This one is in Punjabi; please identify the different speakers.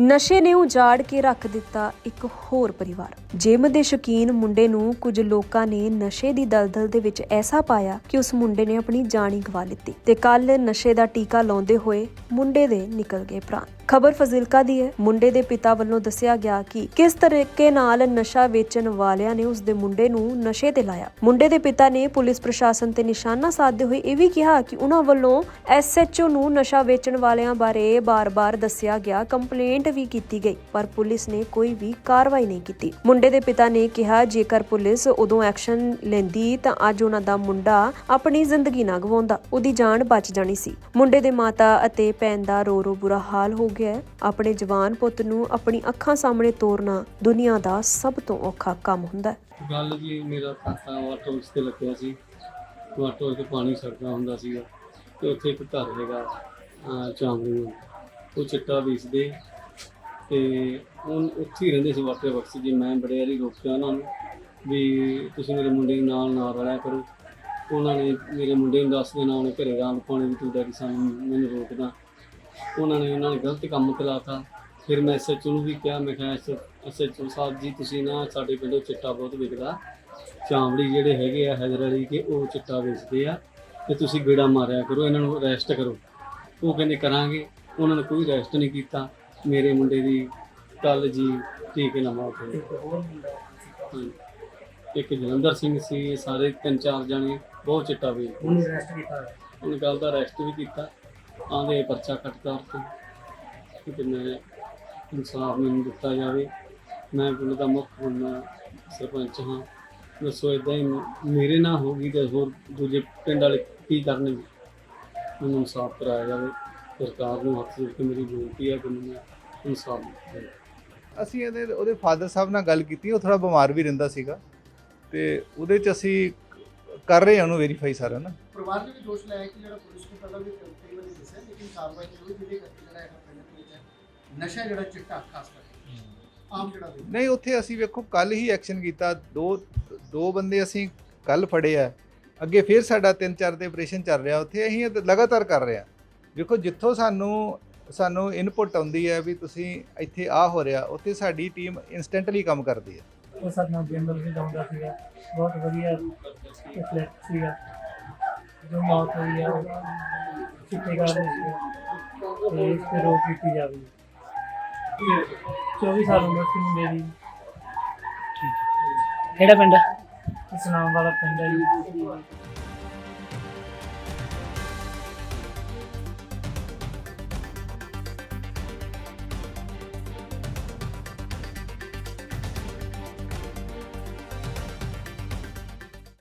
Speaker 1: ਨਸ਼ੇ ਨੇ ਉਜਾੜ ਕੇ ਰੱਖ ਦਿੱਤਾ ਇੱਕ ਹੋਰ ਪਰਿਵਾਰ। ਜਿਮ ਦੇ ਸ਼ੌਕੀਨ ਮੁੰਡੇ ਨੂੰ ਕੁਝ ਲੋਕਾਂ ਨੇ ਨਸ਼ੇ ਦੀ ਦਲਦਲ ਦੇ ਵਿੱਚ ਐਸਾ ਪਾਇਆ ਕਿ ਉਸ ਮੁੰਡੇ ਨੇ ਆਪਣੀ ਜਾਨ ਹੀ ਗਵਾ ਲਿੱਤੀ ਤੇ ਕੱਲ ਨਸ਼ੇ ਦਾ ਟੀਕਾ ਲਾਉਂਦੇ ਹੋਏ ਮੁੰਡੇ ਦੇ ਨਿਕਲ ਗਏ ਪ੍ਰਾਣ। ਖਬਰ ਫਜ਼ਿਲਕਾ ਦੀ ਹੈ। ਮੁੰਡੇ ਦੇ ਪਿਤਾ ਵੱਲੋਂ ਦੱਸਿਆ ਗਿਆ ਕਿ ਕਿਸ ਤਰੀਕੇ ਨਾਲ ਨਸ਼ਾ ਵੇਚਣ ਵਾਲਿਆਂ ਨੇ ਉਸ ਦੇ ਮੁੰਡੇ ਨੂੰ ਨਸ਼ੇ ਤੇ ਲਾਇਆ। ਮੁੰਡੇ ਦੇ ਪਿਤਾ ਨੇ ਪੁਲਿਸ ਪ੍ਰਸ਼ਾਸਨ ਤੇ ਨਿਸ਼ਾਨਾ ਸਾਧਦੇ ਹੋਏ ਇਹ ਵੀ ਕਿਹਾ ਕਿ ਉਹਨਾਂ ਵੱਲੋਂ ਐਸਐਚਓ ਨੂੰ ਨਸ਼ਾ ਵੇਚਣ ਵਾਲਿਆਂ ਬਾਰੇ ਬਾਰ-ਬਾਰ ਦੱਸਿਆ ਗਿਆ, ਕੰਪਲੇਂਟ ਵੀ ਕੀਤੀ ਗਈ, ਪਰ ਪੁਲਿਸ ਨੇ ਕੋਈ ਵੀ ਕਾਰਵਾਈ ਨਹੀਂ ਕੀਤੀ। ਮੁੰਡੇ ਦੇ ਪਿਤਾ ਨੇ ਕਿਹਾ, ਜੇਕਰ ਪੁਲਿਸ ਉਦੋਂ ਐਕਸ਼ਨ ਲੈਂਦੀ ਤਾਂ ਅੱਜ ਉਹਨਾਂ ਦਾ ਮੁੰਡਾ ਆਪਣੀ ਜ਼ਿੰਦਗੀ ਨਾ ਗਵਾਉਂਦਾ। ਉਹਦੀ ਜਾਨ ਬਚ ਜਾਣੀ ਸੀ। ਮੁੰਡੇ ਦੇ ਮਾਤਾ ਅਤੇ ਭੈਣ ਦਾ ਰੋ ਰੋ ਬੁਰਾ ਹਾਲ ਹੋ ਗਿਆ। ਹੈ, ਆਪਣੇ ਜਵਾਨ ਪੁੱਤ ਨੂੰ ਆਪਣੀ ਅੱਖਾਂ ਸਾਹਮਣੇ ਤੋਰਨਾ ਦੁਨੀਆ ਦਾ ਸਭ ਤੋਂ ਔਖਾ ਕੰਮ ਹੁੰਦਾ ਹੈ।
Speaker 2: ਗੱਲ ਜੀ, ਮੇਰਾ ਕਾਕਾ ਵਾਟਰ ਉਸ ਤੇ ਲੱਗਿਆ ਸੀ। ਵਾਟਰ ਤੇ ਪਾਣੀ ਛੱਡਦਾ ਹੁੰਦਾ ਸੀਗਾ ਤੇ ਉੱਥੇ ਇੱਕ ਘਰ ਹੈਗਾ ਚਾਂਦਨੀ ਉਹ ਚਿੱਟਾ ਵੇਚਦੇ ਤੇ ਉਹ ਉੱਥੇ ਹੀ ਰਹਿੰਦੇ ਸੀ ਵਾਟਰ ਬਕਸ ਜੀ ਮੈਂ ਬੜੇ ਵਾਰੀ ਰੋਕਿਆ ਉਹਨਾਂ ਨੂੰ ਵੀ ਤੁਸੀਂ ਮੇਰੇ ਮੁੰਡੇ ਨੂੰ ਨਾਲ ਨਾ ਰਲਿਆ ਕਰੋ। ਉਹਨਾਂ ਨੇ ਮੇਰੇ ਮੁੰਡੇ ਨੂੰ ਦੱਸ ਦੇਣਾ, ਉਹਨੇ ਘਰੇ ਰਾਤ ਪਾਣੀ ਵੀ ਤੂੰ ਡੈਡੀ ਸਾਨੂੰ ਮੈਨੂੰ ਰੋਕਦਾ। ਉਹਨਾਂ ਨੇ ਉਹਨਾਂ ਨੇ ਗਲਤ ਕੰਮ ਤੇ ਲਾਤਾ ਫਿਰ ਮੈਂ ਐਸਐਚਓ ਨੂੰ ਵੀ ਕਿਹਾ ਮੈਂ ਕਿਹਾ ਐਸਐਚਓ ਸਾਹਿਬ ਜੀ ਤੁਸੀਂ ਨਾ ਸਾਡੇ ਪਿੰਡੋਂ ਚਿੱਟਾ ਬਹੁਤ ਵਿਕਦਾ। ਚਾਂਵੜੀ ਜਿਹੜੇ ਹੈਗੇ ਆ ਹੈਦਰ ਅਲੀ ਕੇ ਉਹ ਚਿੱਟਾ ਵੇਚਦੇ ਆ। ਤੇ ਤੁਸੀਂ ਗੇੜਾ ਮਾਰਿਆ ਕਰੋ ਇਹਨਾਂ ਨੂੰ ਅਰੈਸਟ ਕਰੋ। ਉਹ ਕਹਿੰਦੇ ਕਰਾਂਗੇ। ਉਹਨਾਂ ਨੇ ਕੋਈ ਅਰੈਸਟ ਨਹੀਂ ਕੀਤਾ। ਮੇਰੇ ਮੁੰਡੇ ਦੀ ਕੱਲ ਜੀ ਟੀਕੇ ਨਾਲ ਮੌਤ ਹੋਈ। ਇੱਕ ਜਲੰਧਰ ਸਿੰਘ ਸੀ ਸਾਰੇ ਤਿੰਨ ਚਾਰ ਜਣੇ ਬਹੁਤ ਚਿੱਟਾ ਵੇਚਦੇ।
Speaker 3: ਉਹਨੂੰ ਅਰੈਸਟ ਕੀਤਾ।
Speaker 2: ਉਹਨੇ ਕੱਲ ਦਾ ਅਰੈਸਟ ਵੀ ਕੀਤਾ। ਆਂਦੇ ਪਰਚਾ ਕੱਟਦਾ ਉੱਤੇ ਤੇ ਮੈਂ ਇਨਸਾਫ ਮੈਨੂੰ ਦਿੱਤਾ ਜਾਵੇ। ਮੈਂ ਪਿੰਡ ਦਾ ਮੁੱਖ ਹੁਣ ਸਰਪੰਚ ਹਾਂ। ਦੱਸੋ ਇਦਾਂ ਹੀ ਮੇਰੇ ਨਾਲ ਹੋ ਗਈ ਤੇ ਹੋਰ ਦੂਜੇ ਪਿੰਡ ਵਾਲੇ ਕੀ ਕਰਨਗੇ? ਮੈਨੂੰ ਇਨਸਾਫ ਕਰਾਇਆ ਜਾਵੇ। ਸਰਕਾਰ ਨੂੰ ਹੱਥ ਜੋੜ ਕੇ ਮੇਰੀ ਬੇਨਤੀ ਹੈ ਕਿ ਮੈਨੂੰ ਇਨਸਾਫ
Speaker 4: ਅਸੀਂ ਇਹਦੇ ਉਹਦੇ ਫਾਦਰ ਸਾਹਿਬ ਨਾਲ ਗੱਲ ਕੀਤੀ ਉਹ ਥੋੜਾ ਬਿਮਾਰ ਵੀ ਰਹਿੰਦਾ ਸੀਗਾ ਤੇ ਉਹਦੇ ਚ ਅਸੀਂ ਕਰ ਰਹੇ ਹਾਂ ਉਹਨੂੰ ਵੈਰੀਫਾਈ ਸਾਰਾ ਨਾ।
Speaker 3: ਪਰਿਵਾਰ ਨੇ ਵੀ ਦੋਸ਼ ਲਾਇਆ ਕਿ ਜਿਹੜਾ ਪੁਲਿਸ ਨੂੰ ਪਹਿਲਾਂ ਵੀ ਕਈ ਲੇਕਿਨ ਕਾਰਵਾਈ ਨਹੀਂ ਹੋਈ ਜਿਹਦੇ ਕਰਕੇ ਜਿਹੜਾ ਇਹ ਪਿੰਡ ਦੇ ਵਿੱਚ ਨਸ਼ਾ ਜਿਹੜਾ ਚਿੱਟਾ ਖਾਸ ਕਰਕੇ ਆਮ ਜਿਹੜਾ ਵੇਚਦਾ।
Speaker 4: ਨਹੀਂ ਉੱਥੇ ਅਸੀਂ ਵੇਖੋ ਕੱਲ ਹੀ ਐਕਸ਼ਨ ਕੀਤਾ। ਦੋ ਦੋ ਬੰਦੇ ਅਸੀਂ ਕੱਲ ਫੜੇ ਆ। ਅੱਗੇ ਫੇਰ ਸਾਡਾ ਤਿੰਨ ਚਾਰ ਦੇ ਆਪਰੇਸ਼ਨ ਚੱਲ ਰਿਹਾ। ਉੱਥੇ ਅਸੀਂ ਇਹ ਲਗਾਤਾਰ ਕਰ ਰਹੇ ਆ। ਵੇਖੋ ਜਿੱਥੋਂ ਸਾਨੂੰ ਸਾਨੂੰ ਇਨਪੁਟ ਆਉਂਦੀ ਹੈ ਵੀ ਤੁਸੀਂ ਇੱਥੇ ਆ ਹੋ ਰਿਹਾ ਉੱਥੇ ਸਾਡੀ ਟੀਮ ਇਨਸਟੈਂਟਲੀ ਕੰਮ ਕਰਦੀ ਹੈ।
Speaker 5: ਉਹ ਸਾਡੇ ਨਾਲ ਬਿੰਦਲ ਵੀ ਗਾਉਂਦਾ ਸੀਗਾ। ਬਹੁਤ ਵਧੀਆ ਸੀਗਾ। ਜੋ ਮੌਤ ਹੋਈ ਆ ਕਾਰਨ ਸੀਗਾ ਤੇ ਇਸ ਤੇ ਰੋਕ ਕੀਤੀ ਜਾਵੇ। 24 ਸਾਲ ਉਮਰ ਸੀ ਮੁੰਡੇ ਦੀ।
Speaker 6: ਕਿਹੜਾ ਪਿੰਡ?
Speaker 5: ਇਸਲਾਮ ਵਾਲਾ ਪਿੰਡ ਹੈ ਜੀ।